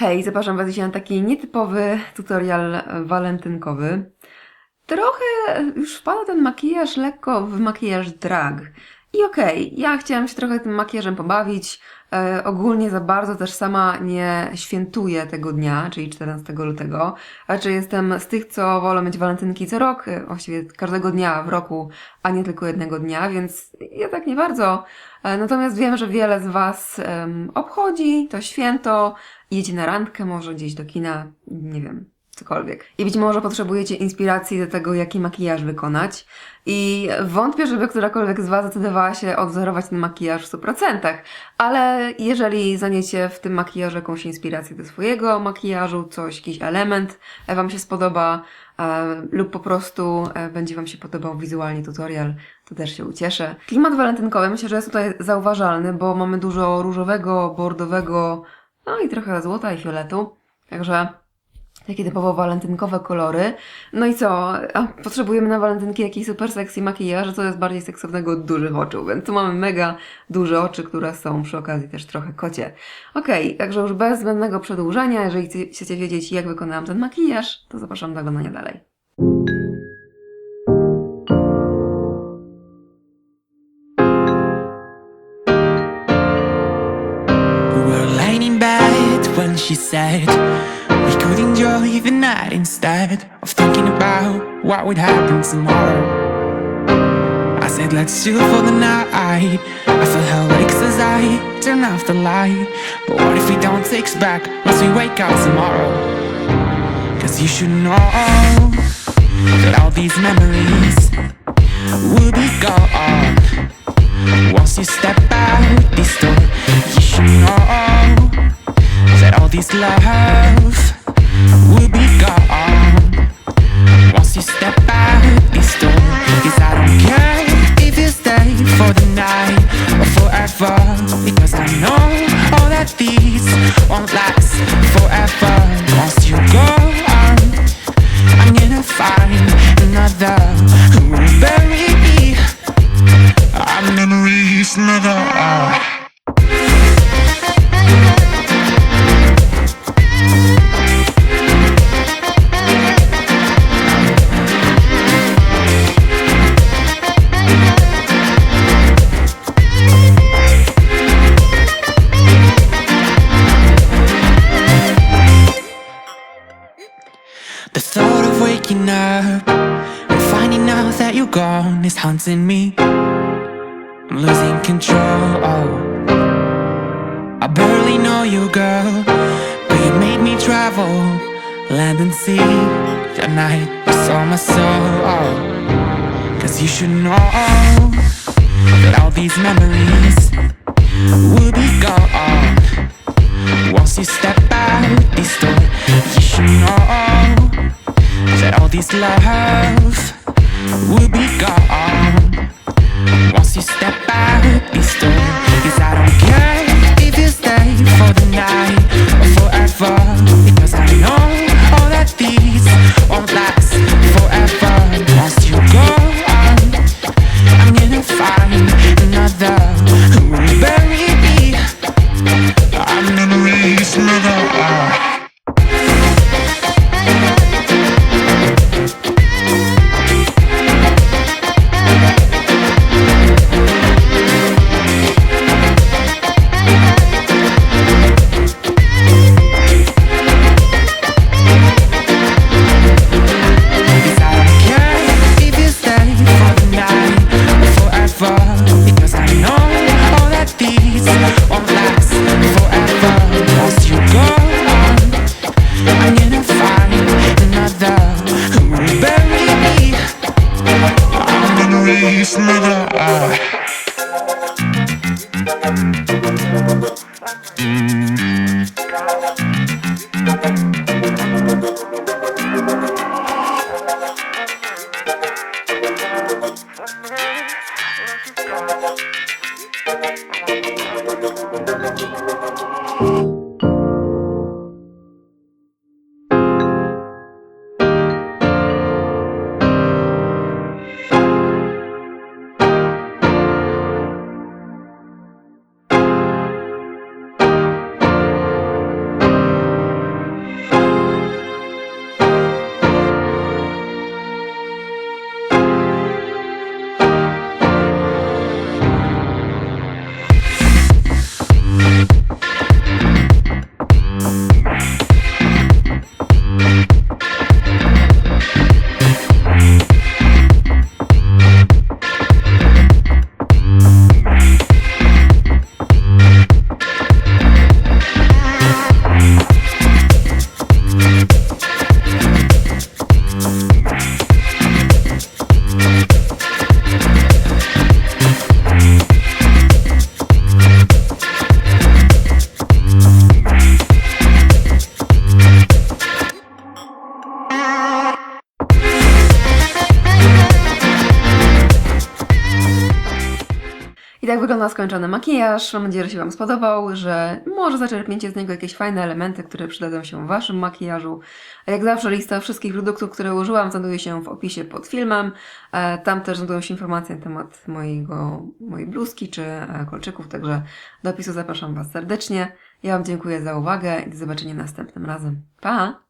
Hej, zapraszam Was dzisiaj na taki nietypowy tutorial walentynkowy. Trochę już wpada ten makijaż lekko w makijaż drag. I okej, ja chciałam się trochę tym makijażem pobawić. E, ogólnie za bardzo też sama nie świętuję tego dnia, czyli 14 lutego. Raczej jestem z tych, co wolą mieć walentynki co rok, e, właściwie każdego dnia w roku, a nie tylko jednego dnia, więc ja tak nie bardzo. E, natomiast wiem, że wiele z Was obchodzi to święto, idziecie na randkę, może gdzieś do kina, nie wiem, cokolwiek. I być może potrzebujecie inspiracji do tego, jaki makijaż wykonać. I wątpię, żeby którakolwiek z Was zdecydowała się odwzorować ten makijaż w 100%. Ale jeżeli znajdziecie w tym makijażu jakąś inspirację do swojego makijażu, coś, jakiś element e, Wam się spodoba, e, lub po prostu e, będzie Wam się podobał wizualnie tutorial, to też się ucieszę. Klimat walentynkowy myślę, że jest tutaj zauważalny, bo mamy dużo różowego, bordowego, no i trochę złota i fioletu. Także takie typowo walentynkowe kolory. No i co? A potrzebujemy na walentynki jakiś super sexy makijaż, co jest bardziej seksownego od dużych oczu, więc tu mamy mega duże oczy, które są przy okazji też trochę kocie. Okej, także już bez zbędnego przedłużania, jeżeli chce- chcecie wiedzieć jak wykonałam ten makijaż, to zapraszam do oglądania dalej. She said we could enjoy the night instead of thinking about what would happen tomorrow. I said, let's chill for the night. I felt her legs as I turn off the light. But what if we don't text back once we wake up tomorrow? Cause you should know that all these memories will be gone. Once you step out this door, you should know that all this love because I know all that these won't last forever. Waking up and finding out that you're gone is haunting me. I'm losing control. I barely know you, girl, but you made me travel land and sea. The night you saw my soul. Cause you should know that all these memories will be gone. Once you step this love will be gone. Once you step out I don't care if you stay for the night or forever, because I know all that these won't last forever. Once you go, I'm, I'm gonna find another who will bury me. Our memories never are. this nigga. Uh, tak wygląda skończony makijaż. Mam nadzieję, że się Wam spodobał, że może zaczerpniecie z niego jakieś fajne elementy, które przydadzą się w Waszym makijażu. A jak zawsze lista wszystkich produktów, które użyłam, znajduje się w opisie pod filmem. E, Tam też znajdują się informacje na temat mojego, mojej bluzki czy e, kolczyków, także do opisu zapraszam Was serdecznie. Ja Wam dziękuję za uwagę i do zobaczenia następnym razem. Pa!